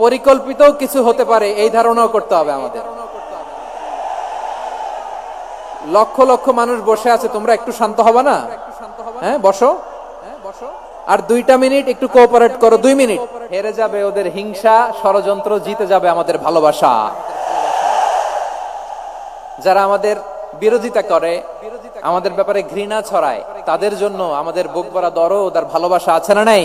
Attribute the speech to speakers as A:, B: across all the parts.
A: পরিকল্পিত কিছু হতে পারে, এই ধারণাও করতে হবে আমাদের। লক্ষ লক্ষ মানুষ বসে আছে, তোমরা একটু শান্ত হবে না? হ্যাঁ বসো। আর দুইটা মিনিট একটু কোঅপারেট করো, দুই মিনিট। হেরে যাবে ওদের হিংসা, ষড়যন্ত্র, জিতে যাবে আমাদের ভালোবাসা। যারা আমাদের বিরোধিতা করে, আমাদের ব্যাপারে ঘৃণা ছড়ায়, তাদের জন্য আমাদের বুক ভরা দরদ আর ভালোবাসা আছে না নাই?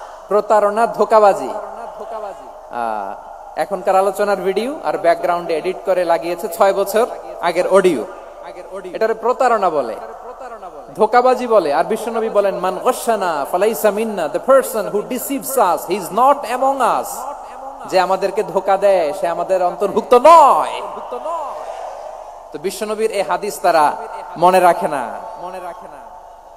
A: প্রতারণা ধোকাবাজি। এখনকার আলোচনার ভিডিও আর ব্যাকগ্রাউন্ডে এডিট করে লাগিয়েছে ছয় বছর আগের অডিও এটার প্রতারণা বলে। ধোকাবাজি বলে। আর বিশ্বনবী বলেন, মান গসানা ফালাইসা মিন্না the person who deceives us he is not among us যে আমাদেরকে ধোকা দেয়, সে আমাদের অন্তর্ভুক্ত নয়। তো বিশ্বনবীর এই হাদিস তারা মনে রাখে না মনে রাখে না।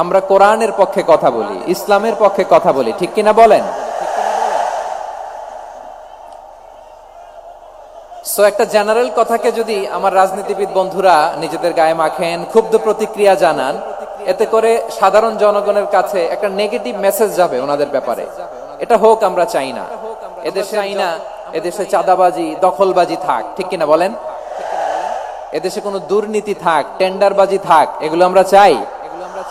A: আমরা কোরআনের পক্ষে কথা বলি, ইসলামের পক্ষে কথা বলি, ঠিক কিনা বলেন? সো একটা জেনারেল কথাকে যদি আমার রাজনীতিবিদ বন্ধুরা নিজেদের গায়ে মাখেন, ক্ষুব্ধ প্রতিক্রিয়া জানান, এতে করে সাধারণ জনগণের কাছে একটা নেগেটিভ মেসেজ যাবে ওনাদের ব্যাপারে। এটা হোক, আমরা চাই না। এদেশে চাই না, এদেশে চাঁদাবাজি, দখলবাজি থাক, ঠিক কিনা বলেন? এদেশে কোনো দুর্নীতি থাক, টেন্ডারবাজি থাক এগুলো আমরা চাই এগুলো আমরা চাই।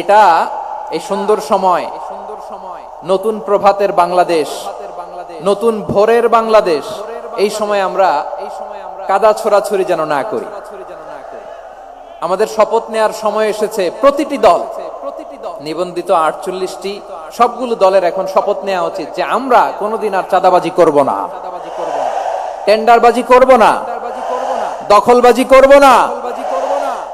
A: এটা এই সুন্দর সময় সুন্দর সময়। নতুন প্রভাতের বাংলাদেশ নতুন ভোরের বাংলাদেশ এই সময় আমরা এই সময় আমরা কাদা ছোড়াছুরি যেন না করি। আমাদের শপথ নেয়ার সময় এসেছে প্রতিটি দল। প্রতিটি দল। নিবন্ধিত আটচল্লিশটি সবগুলো দলের এখন শপথ নেওয়া উচিত যে আমরা কোনোদিন আর চাঁদাবাজি করব না। টেন্ডারবাজি করব না। দখলবাজি করব না।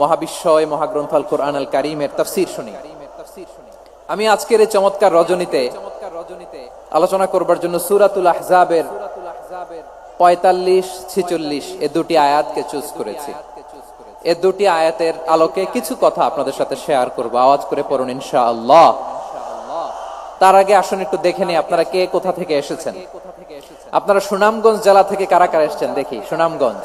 A: মহাবিশ্বয় মহাগ্রন্থ আল কোরআন আল কারিমের তাফসির শুনি। আমি আজকের এই চমৎকার রজনীতে আলোচনা করবার জন্য সুরাতুল আহজাবের পঁয়তাল্লিশ ছিচল্লিশ এ দুটি আয়াতকে চুজ করেছি। এ দুটি আয়াতের আলোকে কিছু কথা আপনাদের সাথে শেয়ার করব, আওয়াজ করে পড়ুন ইনশা আল্লাহ তার আগে আসুন একটু দেখে নিই আপনারা কে কোথা থেকে এসেছেন। আপনারা সুনামগঞ্জ জেলা থেকে কারা কারা এসেছেন? দেখি, সুনামগঞ্জ।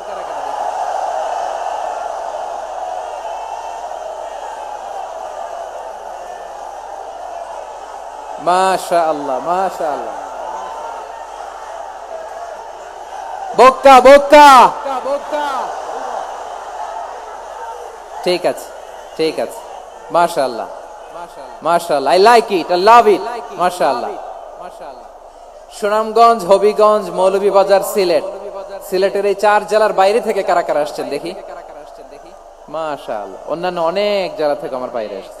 A: আল্লাহ বোক্কা বোক্কা ঠিক আছে ঠিক আছে। I like it I love it Sunamganj, Habiganj, Moulvibazar, Sylhet. সিলেটের এই চার জেলার বাইরে থেকে কারা কারা আসছেন দেখি? মাশা আল্লাহ অন্যান্য অনেক জেলা থেকে আমার বাইরে আসছে।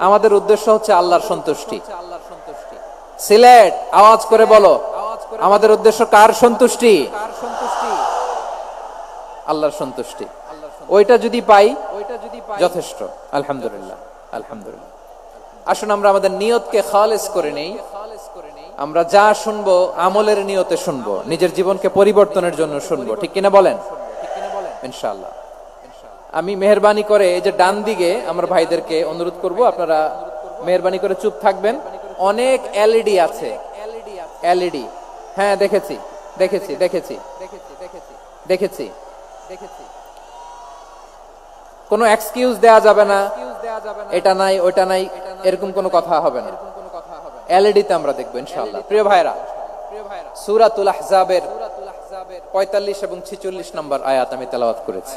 A: আমাদের উদ্দেশ্য হচ্ছে আল্লাহর সন্তুষ্টি। সিলেট, আওয়াজ করে বলো। আমাদের উদ্দেশ্য কার সন্তুষ্টি? আল্লাহর সন্তুষ্টি। ওইটা যদি পাই, যথেষ্ট। আলহামদুলিল্লাহ আলহামদুলিল্লাহ। আসুন আমরা আমাদের নিয়তকে খালেস করে নেই। আমরা যা শুনব, আমলের নিয়তে শুনব, নিজের জীবনকে পরিবর্তনের জন্য শুনব। ঠিক কিনা বলেন? ইনশাআল্লাহ। আমি মেহরবানি করে এই যে ডান দিকে আমরা ভাইদেরকে অনুরোধ করব, আপনারা মেহরবানি করে চুপ থাকবেন। অনেক এলইডি আছে। এলইডি। হ্যাঁ দেখেছি। দেখেছি দেখেছি। দেখেছি। দেখেছি কোনো এক্সকিউজ দেয়া যাবে না। এটা নাই ওটা নাই, এরকম কোনো কথা হবে না। এলইডি তে আমরা দেখব, ইনশাআল্লাহ। প্রিয় ভাইরা সূরাতুল আহজাবের 45 এবং 46 নম্বর আয়াত আমি তেলাওয়াত করেছি।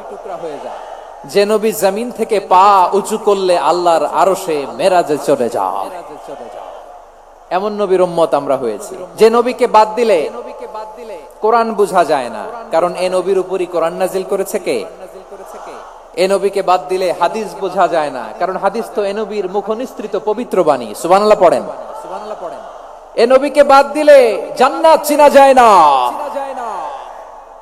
A: যে নবী জমিন থেকে পা উঁচু করলে আল্লাহর আরও সে মেরাজে চলে যায় এমন নবীর উম্মত আমরা হয়েছি। যে নবীকে বাদ দিলে কোরআন বোঝা যায় না। কারণ এ নবীর উপরই কোরআন নাজিল করেছে কে? এ নবীকে বাদ দিলে হাদিস বোঝা যায় না। কারণ হাদিস তো এ নবীর মুখনিস্তৃত পবিত্র বাণী। সুবহানাল্লাহ পড়েন। এ নবীকে বাদ দিলে জান্নাত চিনা যায় না।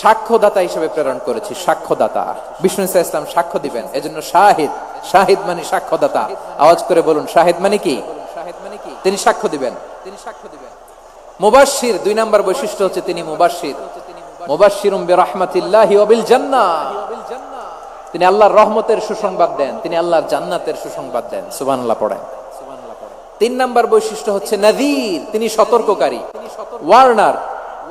A: সাক্ষ্যদাতা হিসেবে প্রেরণ করেছি, সাক্ষ্যদাতা। বিষ্ণু ইসলাম সাক্ষ্য দিবেন, এজন্য শাহিদ শাহিদ মানে সাক্ষ্যদাতা। আওয়াজ করে বলুন, শাহিদ মানে কি? তিনি সাক্ষ্য দিবেন। তিনি সাক্ষ্য দিবেন মুবাশশির, দুই নাম্বার বৈশিষ্ট্য হচ্ছে তিনি মুবাশশির। মুবাশশিরুম বিরহমাতিল্লাহি ওয়া বিল জান্নাহ তিনি আল্লাহর রহমতের সুসংবাদ দেন, তিনি আল্লাহর জান্নাতের সুসংবাদ দেন। সুবহানাল্লাহ পড়েন। তিন নাম্বার বৈশিষ্ট্য হচ্ছে নাযীর, তিনি সতর্ককারী। ওয়ার্নার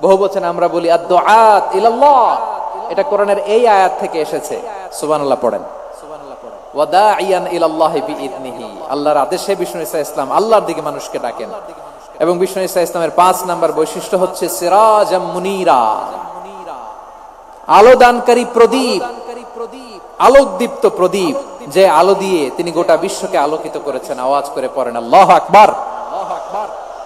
A: বহু বচনে আমরা বলি আদ এটা কোরআনের এই আয়াত থেকে এসেছে। সুবহানাল্লাহ পড়েন। পাঁচ নাম্বার বৈশিষ্ট্য হচ্ছে মুনীরা। প্রদীপ। আলোকদীপ্ত প্রদীপ। যে আলো দিয়ে তিনি গোটা বিশ্বকে আলোকিত করেছেন। আওয়াজ করে পড়েন আল্লাহ আকবার।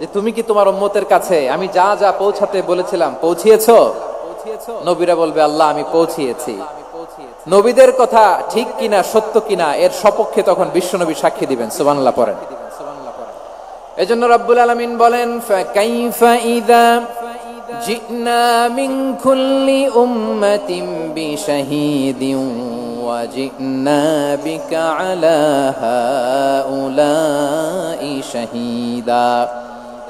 A: যে তুমি কি তোমার উম্মতের কাছে আমি যা যা পৌঁছাতে বলেছিলাম পৌঁছিয়েছো? নবীরা বলবে, আল্লাহ, আমি পৌঁছিয়েছি। নবীদের কথা ঠিক কিনা, সত্য কিনা, এর সপক্ষে তখন বিশ্বনবী সাক্ষী দিবেন, সুবহানাল্লাহ পড়েন। এজন্য রব্বুল আলামিন বলেন ফাকাইফা ইযা জিনা মিন কুল্লি উম্মাতিন বিশাহিদিন ওয়া জিনা বিকা আলা হাউলাই শাহিদা।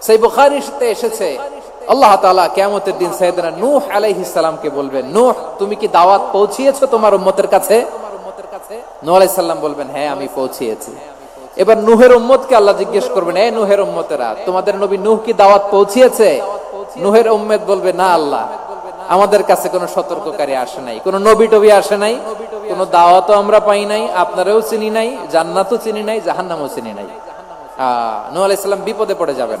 A: সেই বুখারিতে এসেছে। আল্লাহ তাআলা কিয়ামতের দিন সাইয়েদনা নূহ আলাইহিস সালামকে বলবেন, নূহ, তুমি কি দাওয়াত পৌঁছিয়েছো তোমার উম্মতের কাছে? বলবেন হ্যাঁ আমি পৌঁছিয়েছি। এবার নূহের উম্মতকে আল্লাহ জিজ্ঞেস করবেন নূহের উম্মতেরা, তোমাদের নবী নূহ কি দাওয়াত পৌঁছিয়েছে? নূহের উম্মত বলবে, না, আল্লাহ, আমাদের কাছে কোনো সতর্ককারী আসে নাই, কোনো নবী টবি আসে নাই, কোনো দাওয়াতও আমরা পাই নাই, আপনারাও চিনি নাই, জান্নাতও চিনি নাই, জাহান্নামও চিনি নাই। আহ, নূহ আলাইহিস সালাম বিপদে পড়ে যাবেন।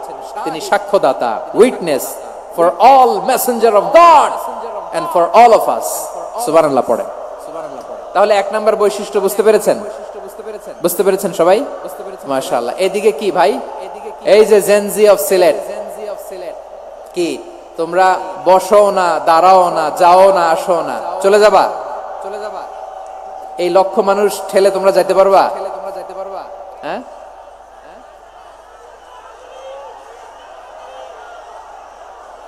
A: তিনি সাক্ষ্যদাতা witness for all messenger of God and for all of us সুবহানাল্লাহ পড়েন। তাহলে এক নাম্বার বৈশিষ্ট্য বুঝতে পেরেছেন? বুঝতে পেরেছেন সবাই? মাশাআল্লাহ। এদিকে কি ভাই? এই যে জেনজি অফ সিলেট। কি? তোমরা বসো না, দাঁড়াও না, যাও না, আসো না। চলে যাবা? চলে যাবা এই লক্ষ মানুষ ঠেলে তোমরা যাইতে পারবা? হ্যাঁ?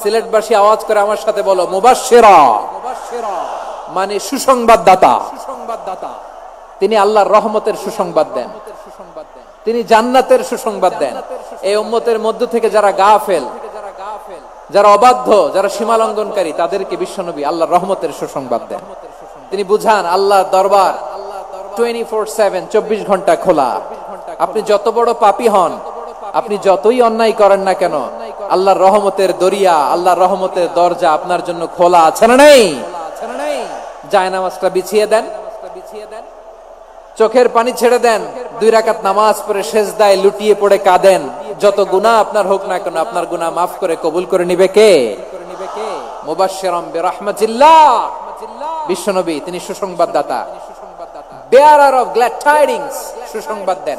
A: সিলেটবাসী আওয়াজ করে আমার সাথে বলো মুবাশশিরা। মানে সুসংবাদদাতা। সুসংবাদদাতা। তিনি আল্লাহর রহমতের সুসংবাদ দেন। তিনি জান্নাতের সুসংবাদ দেন। এই উম্মতের মধ্য থেকে যারা গাফেল যারা অবাধ্য যারা সীমা লঙ্ঘনকারী তাদেরকে বিশ্বনবী আল্লাহর রহমতের সুসংবাদ দেন। তিনি বুঝান আল্লাহ দরবার টোয়েন্টি ফোর সেভেন চব্বিশ ঘণ্টা খোলা। আপনি যত বড় পাপী হন আপনি যতই অন্যায় করেন না কেন আল্লাহর রহমতের দরিয়া, আল্লাহর রহমতের দরজা আপনার জন্য খোলা আছে না নেই? যায় নামাজটা বিছিয়ে দেন। চোখের পানি ছেড়ে দেন। দুই রাকাত নামাজ পড়ে শেষ দায় লুটিয়ে পড়ে কাঁদেন। যত গুনাহ আপনার হোক না কেন, আপনার গুনাহ মাফ করে কবুল করে নিবে কে? বিশ্বনবী, তিনি সুসংবাদদাতা। সুসংবাদ দেন।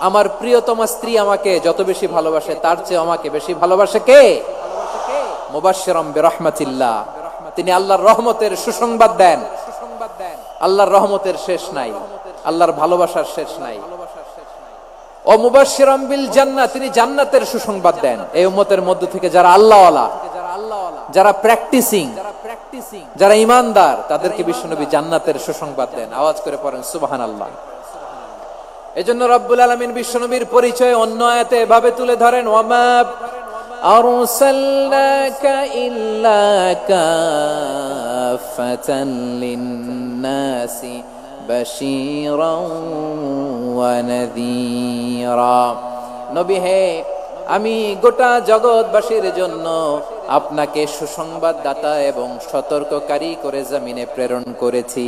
A: আমার প্রিয়তমা স্ত্রী আমাকে যত বেশি ভালোবাসে, তার চেয়ে আমাকে বেশি ভালোবাসে কে? তিনি আল্লাহর রহমতের সুসংবাদ দেন। আল্লাহর রহমতের শেষ নাই। আল্লাহর ভালোবাসার শেষ নাই। ও মুবাশশিরাম বিল জান্নাত তিনি জান্নাতের সুসংবাদ দেন। এই উম্মতের মধ্য থেকে যারা আল্লাহওয়ালা, যারা প্র্যাকটিসিং যারা ইমানদার, তাদেরকে বিশ্বনবী জান্নাতের সুসংবাদ দেন। আওয়াজ করে পড়েন, সুবহানাল্লাহ। এজন্য রব্বুল আলমিন বিশ্বনবীর পরিচয় অন্য আয়াতে এভাবে তুলে ধরেন ওয়ামাব أرسلناك إلا كافة للناس بشيرا ونذيرا নবী হে আমি গোটা জগৎবাসীর জন্য আপনাকে সুসংবাদদাতা এবং সতর্ককারী করে জমিনে প্রেরণ করেছি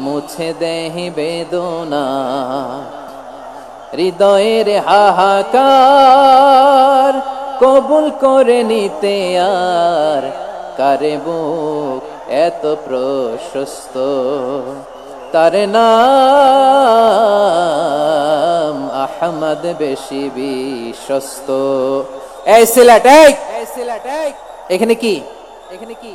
A: মুছে দেহি বেদনা। হৃদয়ের হাহাকার কবুল করে নিতে আর কারে বুক এত প্রশস্ত? তার নাম আহমদ বেশি বিশ্বস্ত। এখানে কি? এখানে কি?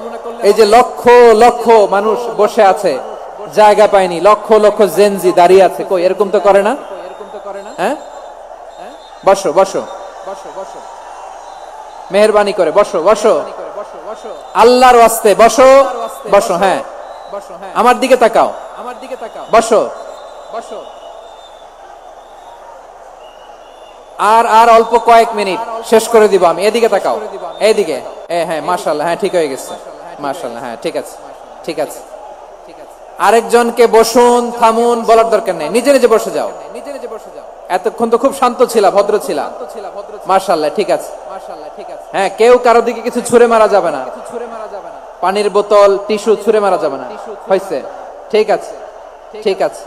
A: এই যে লক্ষ লক্ষ মানুষ বসে আছে, জায়গা পায়নি, লক্ষ লক্ষ জেনজি দাঁড়িয়ে আছে। কই, এরকম তো করে না? হ্যাঁ? বসো বসো। মেহরবানি করে, বসো বসো। আল্লাহর ওয়াস্তে, বসো বসো হ্যাঁ। আমার দিকে তাকাও। আমার দিকে তাকাও বসো। বসো আর আর অল্প কয়েক মিনিট, শেষ করে দিব আমি। এদিকে তাকাও। এইদিকে। এ হ্যাঁ মাশাল্লাহ হ্যাঁ ঠিক হয়ে গেছে। মাশাল্লাহ হ্যাঁ ঠিক আছে ঠিক আছে। আরেকজনকে বসুন, থামুন, বলার দরকার নেই। নিজে নিজে বসে যাও। নিজে নিজে বসে যাও এতক্ষণ তো খুব শান্ত ছিল, ভদ্র ছিল। মার্শাল্লাহ ঠিক আছে। মাশাল্লাহ ঠিক আছে হ্যাঁ কেউ কারও দিকে কিছু ছুঁড়ে মারা যাবে না। ছুঁড়ে মারা যাবে না পানির বোতল, টিস্যু ছুঁড়ে মারা যাবে না। হয়েছে ঠিক আছে ঠিক আছে।